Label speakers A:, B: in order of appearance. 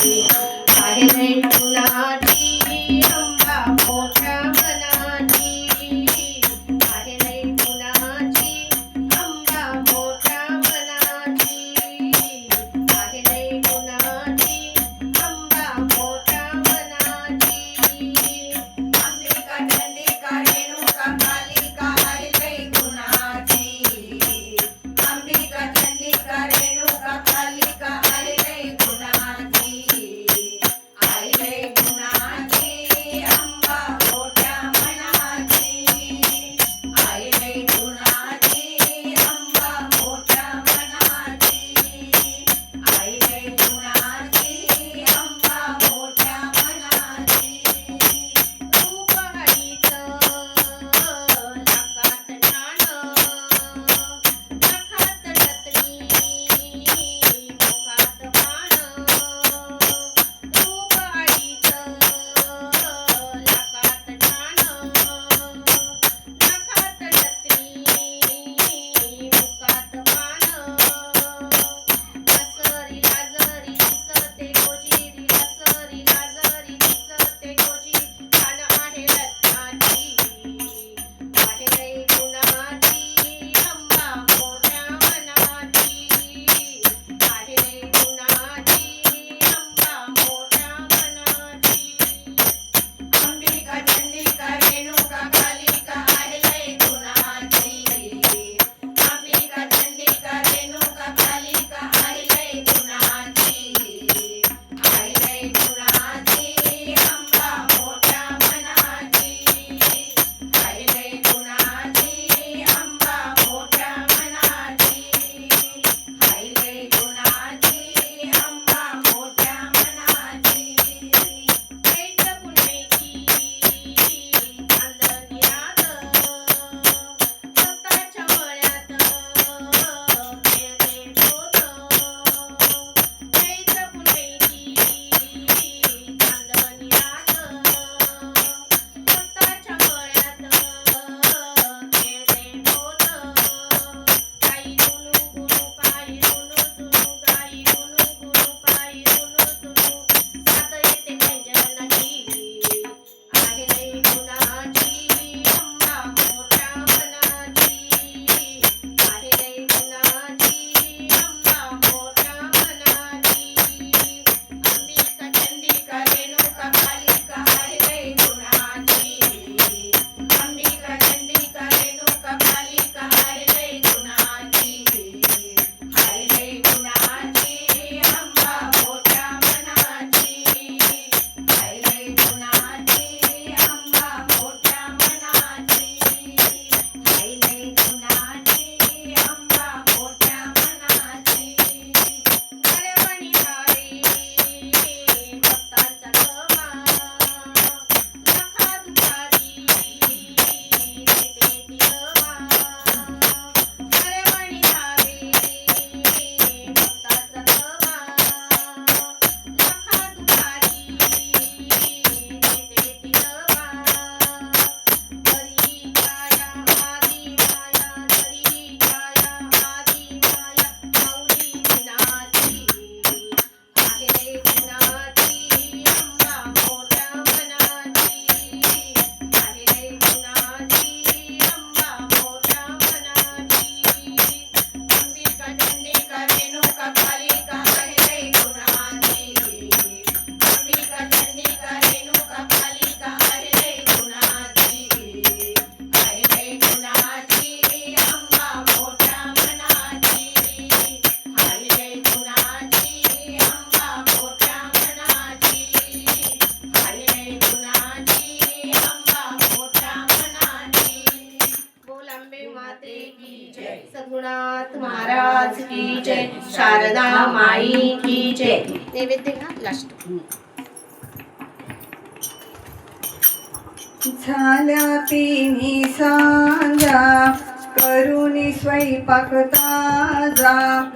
A: Thank you. सद्गुणात Maharaj की जय. शारदा माई की जय. नैवेद्य लास्ट
B: झाल्या तिन्ही सांजा. करून स्वयंपाक ताजा.